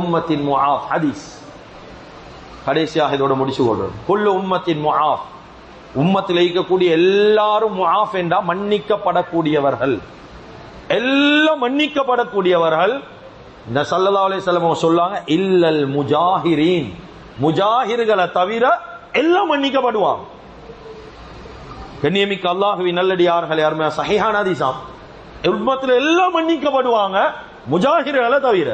உம்மத்தின் முஆஃப் ஹதீஸ் கடைசியாக இதோட முடிச்சு கொள்றோம் குல்லு உம்மத்தின் முஆஃப் உம்மத்தில் இருக்கக்கூடிய எல்லாரும் முஆஃப் என்றா மன்னிக்கப்படக்கூடியவர்கள். எல்லாம் மன்னிக்கப்படக்கூடியவர்கள். இந்த சல்லல்லாஹு அலைஹி சொல்லாங்க இல்லல் முஜாஹிரீன். முஜாஹிர்களை தவிர எல்லாம் மன்னிக்கப்படுவாங்க. கண்ணியமிக்க அல்லாஹுவின் நல்லடியார்கள் யாருமே சஹிஹான அதிசாம் உம்மத்தில் எல்லாம் மன்னிக்கப்படுவாங்க முஜாஹிர்களை தவிர.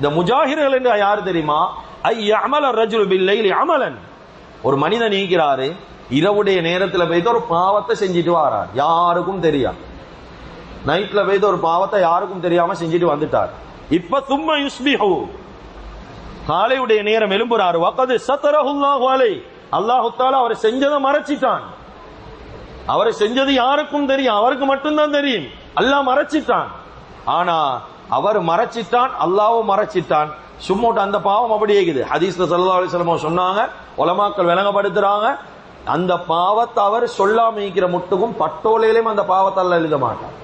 இந்த முஜாஹிர்கள் என்று யார் தெரியுமா? ஐய அமல ரஜுல் பில்லையில் அமலன். ஒரு மனிதன் நீக்கிறாரு இரவுடைய நேரத்துல போயிட்டு ஒரு பாவத்தை செஞ்சுட்டு வாரார். யாருக்கும் தெரியாது. நைட்ல போயிட்டு ஒரு பாவத்தை யாருக்கும் தெரியாம செஞ்சுட்டு வந்துட்டார். இப்ப சும்மா யுஸ்பிஹு. காலையுடைய நேரம் எழும்புறாரு. வக்கது சத்தரஹுல்லாஹு அலை. அல்லாஹு தாலா அவர் செஞ்சதை மறைச்சிட்டான். அவரை செஞ்சது யாருக்கும் தெரியும். அவருக்கு மட்டும்தான் தெரியும். அல்லாஹ் மறைச்சிட்டான். ஆனா அவர் மறைச்சிட்டான் அல்லாவும் மறைச்சிட்டான். சும்மோட்டு அந்த பாவம் அப்படி இருக்குது. ஹதீஸ்ல சல்லா அலிஸ்லமோ சொன்னாங்க உலமாக்கள் விளங்கப்படுத்துறாங்க. அந்த பாவத்தை அவர் சொல்லாம இருக்கிற முட்டுக்கும் பட்டோலையிலும் அந்த பாவத்தால எழுத மாட்டார்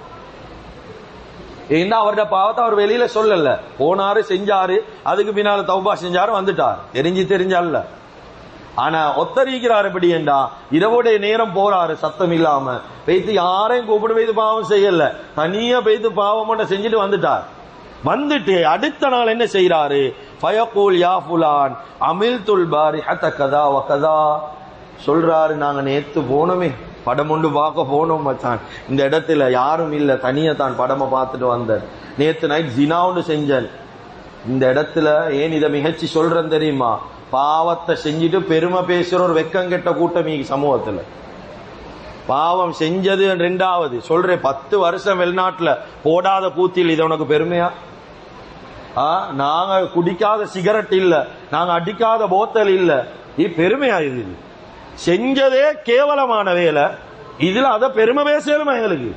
ஏன்னா அவருடைய பாவத்தை அவர் வெளியில சொல்லல. போனாரு செஞ்சாரு அதுக்கு பின்னால தௌபா செஞ்சாரு வந்துட்டார். தெரிஞ்சு தெரிஞ்சல்ல ஆனா ஒத்தரிக்கிறார் என்றா இரவுடைய நேரம் போறாரு சத்தம் இல்லாம. பெய்த்து யாரையும் கூப்பிடு பெய்து பாவம் செய்யல. தனியா பெய்து பாவம் மட்டும் செஞ்சுட்டு வந்துட்டார். வந்துட்டு அடுத்த நாள் என்ன செய்யறாரு ஃபயகூல் யா ஃபுலான் அமில் துல் பாரி ஹத்த கதா வ கதா. சொல்றாரு நாங்க நேத்து போனோமே. படம் ஒன்று பார்க்க போனோம் மச்சான். இந்த இடத்துல யாரும் இல்ல தனியா தான் படமை பார்த்துட்டு வந்தேன். நேத்து நைட் ஜினா ஒன்று செஞ்சேன். இந்த இடத்துல ஏன் இதை மிகச்சி சொல்றேன் தெரியுமா? பாவத்தை செஞ்சுட்டு பெருமை பேசுகிற ஒரு வெக்கங்கெட்ட கூட்டம் சமூகத்துல. பாவம் செஞ்சது ரெண்டாவது. சொல்றேன் பத்து வருஷம் வெளிநாட்டுல போடாத பூத்தில் இது உனக்கு பெருமையா? ஆ, நாங்க குடிக்காத சிகரெட் இல்ல நாங்க அடிக்காத போத்தல் இல்ல. இது பெருமையா இது? செஞ்சதே கேவலமான வேலை. இதுல அத பெருமை பேசலுமா எங்களுக்கு?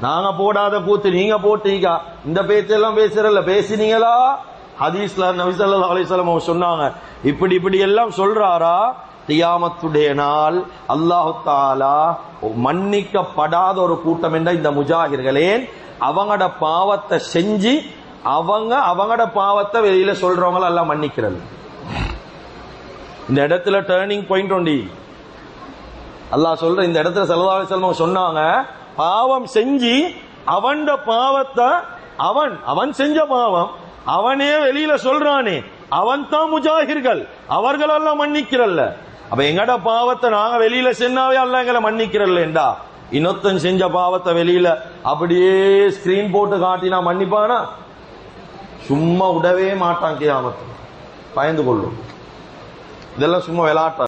நாங்க போடாத கூத்து நீங்க போட்டீங்க. இந்த பேச்செல்லாம் பேசுறல பேசினீங்களா? ஹதீஸ்ல நபி அலிசல்லாம் அவங்க சொன்னாங்க இப்படி இப்படி எல்லாம் சொல்றாரா? தியாமத்துடைய நாள் அல்லாஹு தாலா மன்னிக்கப்படாத ஒரு கூட்டம் என்ற இந்த முஜாகிர்களே அவங்களோட பாவத்தை செஞ்சு அவங்க அவங்களோட பாவத்தை வெளியில சொல்றவங்க எல்லாம் மன்னிக்கிறது. இந்த இடத்துல டேர்னிங் பாயிண்ட் ஒண்டி அல்லாஹ் சொல்ற இந்த இடத்துல சல்லல்லாஹு செல்வம் சொன்னாங்க பாவம் செஞ்சு அவன் பாவத்தை அவன் அவன் செஞ்ச பாவம் அவனே வெளியில சொல்றானே. அவன் தான் முஜாகிர்கள் அவர்கள் எல்லாம் மன்னிக்கிறல்ல. அப்ப எங்கட பாவத்தை நாங்க வெளியில சென்னாவே அல்ல எங்களை மன்னிக்கிறல்லா இன்னொத்தன் செஞ்ச பாவத்தை வெளியில அப்படியே ஸ்கிரீன் போட்டு காட்டினா மன்னிப்பானா? சும்மா விடவே மாட்டான் கியாமத்து. பயந்து கொள்ளும். இதெல்லாம் சும்மா விளையாட்ட?